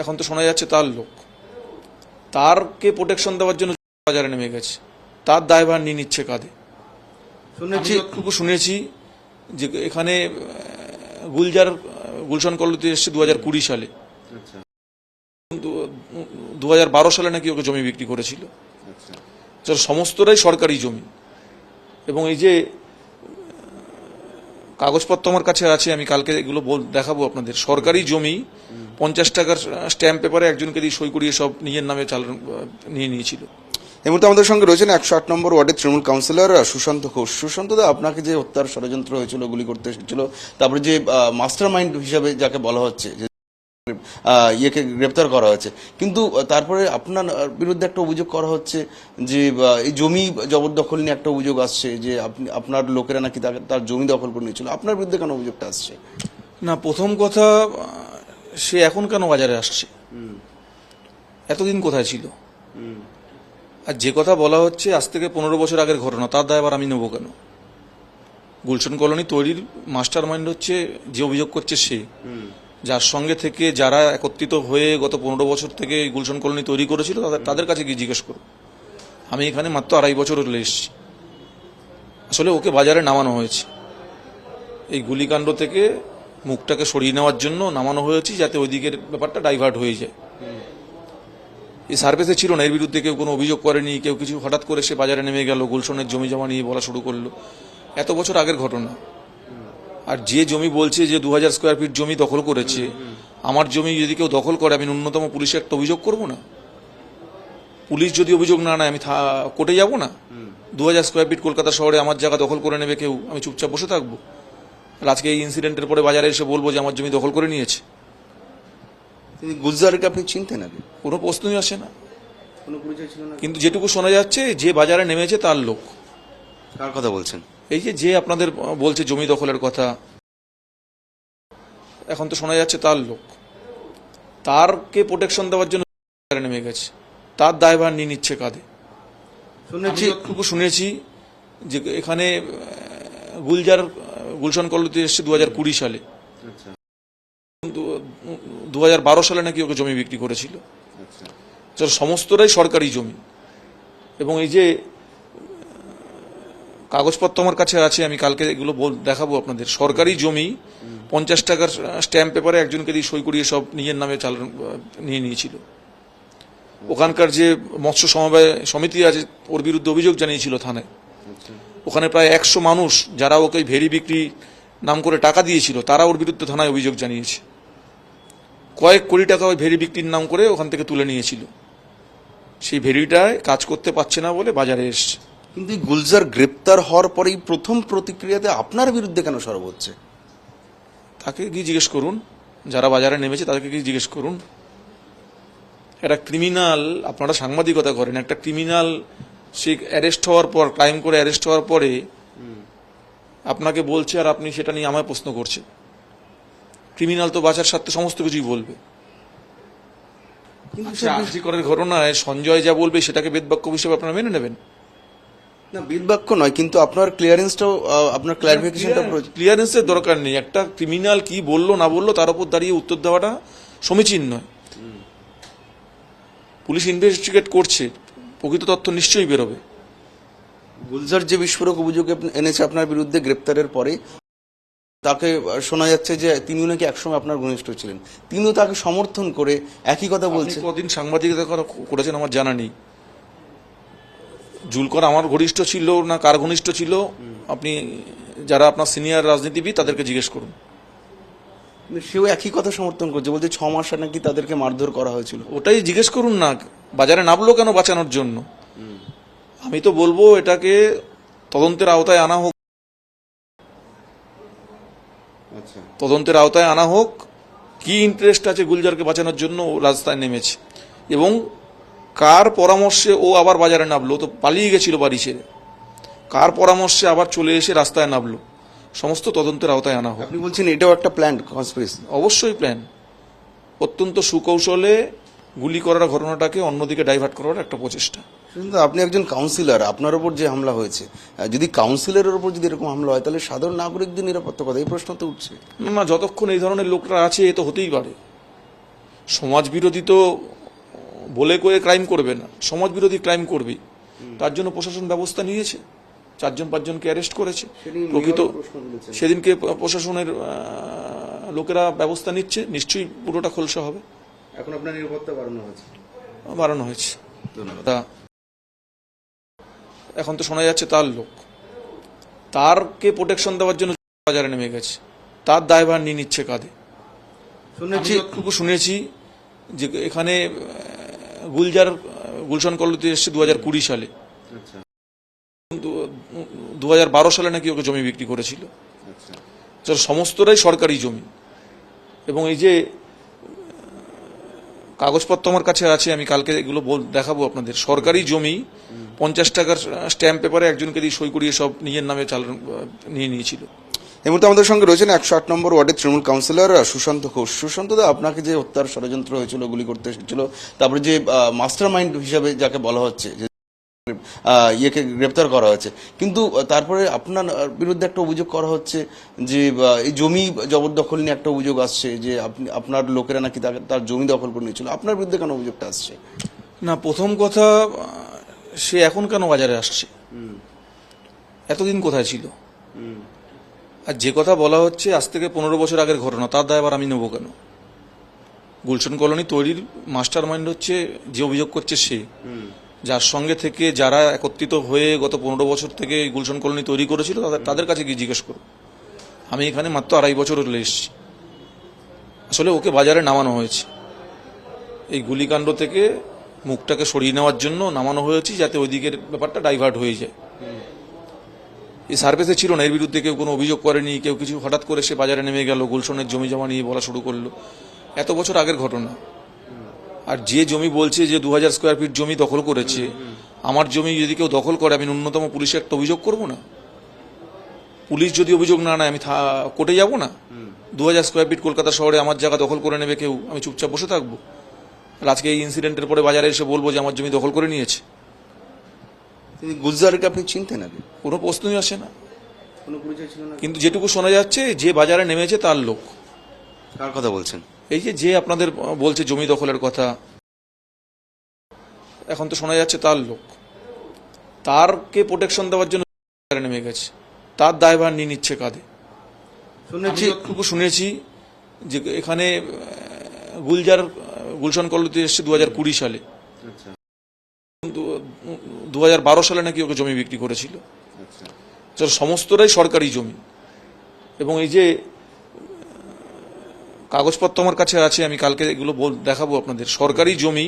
এখন তো শোনা যাচ্ছে তার লোক। তারকে প্রোটেকশন দেওয়ার জন্য বাজারে নেমে গেছে। তার দায়ভার নিয়ে নিচ্ছে কাঁধে। শুনেছি যতটুকু শুনেছি যে এখানে গুলজার গুলশান কল্লোতে এসছে দু হাজার কুড়ি সালে। দু হাজার বারো সালে নাকি ওকে জমি বিক্রি করেছিল। যার সমস্তটাই সরকারি জমি। এবং এই যে কাগজপত্র আমার কাছে আছে, আমি কালকে এগুলো দেখাবো আপনাদের। সরকারি জমি, পঞ্চাশ টাকার স্ট্যাম্প পেপারে একজনকে দিয়ে সই করিয়ে সব নিজের নামে চালান নিয়ে নিয়েছিল। এই মুহূর্তে আমাদের সঙ্গে রয়েছেন একশো আট নম্বর ওয়ার্ডের তৃণমূল কাউন্সিলর সুশান্ত ঘোষ। সুশান্ত দা, আপনাকে যে হত্যার ষড়যন্ত্র হয়েছিল, গুলি করতে এসেছিল, তারপরে যে মাস্টার মাইন্ড হিসাবে যাকে বলা হচ্ছে ইয়েকে গ্রেপ্তার করা হয়েছে। কিন্তু তারপরে আপনার বিরুদ্ধে একটা অভিযোগ করা হচ্ছে যে এই জমি জবরদখল নিয়ে একটা অভিযোগ আসছে যে আপনি আপনার লোকেরা নাকি তার জমি দখল করে নিয়েছিল। আপনার বিরুদ্ধে কেন অভিযোগটা আসছে? না প্রথম কথা সে এখন কেন বাজারে আসছে? এতদিন কোথায় ছিল? আর যে কথা বলা হচ্ছে আজ থেকে পনেরো বছর আগের ঘটনা তার দায় আবার আমি নেব কেন? গুলশন কলোনি তৈরির মাস্টার মাইন্ড হচ্ছে যে অভিযোগ করছে সে। যার সঙ্গে থেকে যারা একত্রিত হয়ে গত পনেরো বছর থেকে গুলশন কলোনি তৈরি করেছিল, তাদের তাদের কাছে গিয়ে জিজ্ঞেস করো। আমি এখানে মাত্র আড়াই বছর হলে এসেছি। আসলে ওকে বাজারে নামানো হয়েছে। এই গুলিকাণ্ড থেকে মুখটাকে সরিয়ে নেওয়ার জন্য নামানো হয়েছে যাতে ওই দিকের ব্যাপারটা ডাইভার্ট হয়ে যায়। এই সার্ভিসে ছিল না, এর বিরুদ্ধে কেউ কোনো অভিযোগ করেনি, কেউ কিছু হঠাৎ করে সে বাজারে নেমে গেল, গুলশনের জমি জমা নিয়ে বলা শুরু করল। এত বছর আগের ঘটনা। আর যে জমি বলছে যে দু হাজার স্কোয়ার ফিট জমি দখল করেছে আমার জমি যদি কেউ দখল করে আমি ন্যূনতম পুলিশে একটা অভিযোগ করব না? পুলিশ যদি অভিযোগ না নেয় আমি কোর্টে যাব না? দু হাজার স্কোয়ার ফিট কলকাতা শহরে আমার জায়গা দখল করে নেবে কেউ আমি চুপচাপ বসে থাকব। আর আজকে এই ইনসিডেন্টের পরে বাজারে এসে বলব যে আমার জমি দখল করে নিয়েছে। গুলজারকে আপনি চিনতেন আগে? কোনো প্রশ্নই আসে না? কিন্তু যেটুকু শোনা যাচ্ছে যে বাজারে নেমেছে তার লোক। কার কথা বলছেন? এই যে যে আপনাদের বলছে জমি দখলের কথা এখন তো শোনা যাচ্ছে তার লোক। তারকে প্রোটেকশন দেওয়ার জন্য নেমে গেছে। তার দায়ভার নিয়ে নিচ্ছে কাঁধে। শুনেছি। যতটুকু শুনেছি যে এখানে গুলজার গুলশান কল্লোতে এসছে দু হাজার কুড়ি সালে। দু হাজার বারো সালে নাকি ওকে জমি বিক্রি করেছিল। যার সমস্তটাই সরকারি জমি। এবং এই যে কাগজপত্র আমার কাছে আছে আমি কালকে এগুলো বল- দেখাবো আপনাদের। সরকারি জমি পঞ্চাশ টাকার স্ট্যাম্প পেপারে একজনকে দিয়ে সই করিয়ে সব নিজের নামে আহ, নিয়ে নিয়েছিল। ওখানকার যে মৎস্য সমবায় সমিতি আছে ওর বিরুদ্ধে অভিযোগ জানিয়েছিল থানায়। ওখানে প্রায় একশো মানুষ যারা ওকে ভেরি বিক্রি নাম করে টাকা দিয়েছিল তারা ওর বিরুদ্ধে থানায় অভিযোগ জানিয়েছে। কয়েক কোটি টাকা ওই ভেরি বিক্রির নাম করে ওখান থেকে তুলে নিয়েছিল। সেই ভেরিটায় কাজ করতে পারছে না বলে বাজারে এসছে। কিন্তু এই গুলজার গ্রেপ্তার হওয়ার পরেই প্রথম প্রতিক্রিয়াতে আপনার বিরুদ্ধে কেন সরব হচ্ছে? তাকে গিয়ে জিজ্ঞেস করুন? যারা বাজারে নেমেছে তাদেরকে গিয়ে জিজ্ঞেস করুন? একটা ক্রিমিনাল আপনারা সাংবাদিকতা করেন একটা ক্রিমিনাল সে অ্যারেস্ট হওয়ার পর ক্রাইম করে অ্যারেস্ট হওয়ার পরে আপনাকে বলছে আর আপনি সেটা নিয়ে আমায় প্রশ্ন করছে ক্রিমিনাল তো বাঁচার স্বার্থে সমস্ত কিছুই বলবে। কিন্তু আচ্ছা, ঘটনায় সঞ্জয় যা বলবে সেটাকে বেদবাক্য হিসেবে আপনারা মেনে নেবেন? না বিদবাক্য নয় কিন্তু আপনার ক্লিয়ারেন্সটাও আপনার ক্লারিফিকেশনটা ক্লিয়ারেন্সের দরকার নেই। একটা ক্রিমিনাল কি বলল না বলল তার উপর দাঁড়িয়ে উত্তর দেওয়াটা সমীচীন নয়। পুলিশ ইনভেস্টিগেট করছে প্রকৃত তথ্য নিশ্চয়ই বেরোবে। গুলজার যে বিস্ফোরক অভিযোগ এনেছে আপনার বিরুদ্ধে গ্রেপ্তারের পরে তাকে শোনা যাচ্ছে যে তিনিও নাকি একসময় আপনার ঘনিষ্ঠ ছিলেন। তিনিও তাকে সমর্থন করে একই কথা বলছেন কদিন সাংবাদিকতা করেছেন আমার জানা নেই। জুলকর আমার ঘনিষ্ঠ ছিল না কার ঘনিষ্ঠ ছিল আপনি যারা আপনার সিনিয়র রাজনীতিবিদ তাদেরকে জিজ্ঞেস করুন। সেও একই কথা সমর্থন করছে বলছে ছ মাসে নাকি তাদেরকে মারধর করা হয়েছিল। ওটাই জিজ্ঞেস করুন না বাজারে নামলো কেন বাঁচানোর জন্য? আমি তো বলব এটাকে তদন্তের আওতায় আনা হোক। আচ্ছা। তদন্তের আওতায় আনা হোক কি ইন্টারেস্ট আছে গুলজারকে বাঁচানোর জন্য রাস্তায় নেমেছে। এবং কার পরামর্শে ও আবার বাজারে নামলো? তো পালিয়ে গেছিল বাড়ি ছেড়ে কার পরামর্শে আবার চলে এসে রাস্তায় নামলো? সমস্ত তদন্তের আওতায় আনা হোক। আপনি বলছেন এটাও একটা প্ল্যান কনস্পিরেসি অবশ্যই প্ল্যান অত্যন্ত সুকৌশলে গুলি করার ঘটনাটাকে অন্যদিকে ডাইভার্ট করার একটা প্রচেষ্টা। কিন্তু আপনি একজন কাউন্সিলর আপনার উপর যে হামলা হয়েছে যদি কাউন্সিলরের উপর যদি এরকম হামলা হয় তাহলে সাধারণ নাগরিকদের নিরাপত্তা কথা এই প্রশ্ন তো উঠছে। না যতক্ষণ এই ধরনের লোকরা আছে এ তো হতেই পারে। সমাজ বিরোধী তো বলে করে ক্রাইম করবে না। সমাজ বিরোধী ক্রাইম করবেই তার জন্য প্রশাসন ব্যবস্থা নিয়েছে। চারজন পাঁচজনকে অ্যারেস্ট করেছে। প্রকৃত সেদিনকে প্রশাসনের লোকেরা ব্যবস্থা নিচ্ছে। নিশ্চয়ই পুরোটা খোলসা হবে। এখন আপনার নিরাপত্তা বাড়ানো হয়েছে। বাড়ানো হয়েছে। ধন্যবাদ। এখন তো শোনা যাচ্ছে তার লোক। তারকে প্রোটেকশন দেওয়ার জন্য বাজারে নেমে গেছে। তার দায়ভার নিয়ে নিচ্ছে কাঁধে। শুনেছি শুনেছি যে এখানে গুলজার গুলশান কল্লোতে এসছে দু হাজার কুড়ি সালে। আচ্ছা। দু হাজার বারো সালে নাকি ওকে জমি বিক্রি করেছিল। আচ্ছা। সমস্তটাই সরকারি জমি। এবং এই যে কাগজপত্র আমার কাছে আছে আমি কালকে এগুলো দেখাবো আপনাদের। সরকারি জমি পঞ্চাশ টাকার স্ট্যাম্প পেপারে একজনকে দিয়ে সই করিয়ে সব নিজের নামে চালান নিয়ে নিয়েছিল। এই মুহূর্তে আমাদের সঙ্গে রয়েছেন একশো আট নম্বর ওয়ার্ডের তৃণমূল কাউন্সিলর সুশান্ত ঘোষ। সুশান্ত দা আপনাকে যে হত্যার ষড়যন্ত্র হয়েছিল গুলি করতে এসেছিল তারপরে যে মাস্টার মাইন্ড হিসাবে যাকে বলা হচ্ছে যে ইয়েকে গ্রেপ্তার করা হয়েছে। কিন্তু তারপরে আপনার বিরুদ্ধে একটা অভিযোগ করা হচ্ছে যে এই জমি জবরদখল নিয়ে একটা অভিযোগ আসছে যে আপনি আপনার লোকেরা নাকি তার জমি দখল করে নিয়েছিল। আপনার বিরুদ্ধে কেন অভিযোগটা আসছে? না প্রথম কথা সে এখন কেন বাজারে আসছে? এতদিন কোথায় ছিল? আর যে কথা বলা হচ্ছে, আজ থেকে পনেরো বছর আগের ঘটনা, তার দায়বার আমি নেব কেন? গুলশন কলোনি তৈরির মাস্টার মাইন্ড হচ্ছে, যে অভিযোগ করছে সে। যার সঙ্গে থেকে যারা একত্রিত হয়ে গত পনেরো বছর থেকে গুলশন কলোনি তৈরি করেছিল, তাদের তাদের কাছে গিয়ে জিজ্ঞেস করো। আমি এখানে মাত্র আড়াই বছর হলে এসেছি। আসলে ওকে বাজারে নামানো হয়েছে। এই গুলিকাণ্ড থেকে মুখটাকে সরিয়ে নেওয়ার জন্য নামানো হয়েছে, যাতে ওই দিকের ব্যাপারটা ডাইভার্ট হয়ে যায়। এই সার্ভিসে ছিল না, এর বিরুদ্ধে কেউ কোনো অভিযোগ করেনি, কেউ কিছু হঠাৎ করে সে বাজারে নেমে গেল, গুলশনের জমি জমা নিয়ে বলা শুরু করল। এত বছর আগের ঘটনা। আর যে জমি বলছে যে দু হাজার স্কোয়ার ফিট জমি দখল করেছে, আমার জমি যদি কেউ দখল করে, আমি ন্যূনতম পুলিশে একটা অভিযোগ করব না? পুলিশ যদি অভিযোগ না নেয়, আমি কোর্টে যাব না? দু হাজার স্কোয়ার ফিট কলকাতা শহরে আমার জায়গা দখল করে নেবে কেউ? আমি চুপচাপ বসে থাকব? আজকে এই ইনসিডেন্টের পরে বাজারে এসে বলব যে আমার জমি দখল করে নিয়েছে। গুলজারকে আপনি চিনতেন আগে। কোনো প্রশ্নই আসে না। কোনো পরিচয় ছিল না? কিন্তু যেটুকু শোনা যাচ্ছে যে বাজারে নেমেছে তার লোক। কার কথা বলছেন? এই যে যে আপনাদের বলছে জমি দখলের কথা এখন তো শোনা যাচ্ছে তার লোক। তারকে প্রোটেকশন দেওয়ার জন্য বাজারে নেমে গেছে। তার দায়ভার নিয়ে নিচ্ছে কাঁধে। শুনেছি যতটুকু শুনেছি যে এখানে গুলজার গুলশান কল্লোতে এসছে দু হাজার কুড়ি সালে। আচ্ছা। দু হাজার বারো সালে নাকি ওকে জমি বিক্রি করেছিল। সমস্তরাই সমস্তটাই সরকারি জমি। এবং এই যে কাগজপত্র আমার কাছে আছে আমি কালকে এগুলো দেখাবো আপনাদের। সরকারি জমি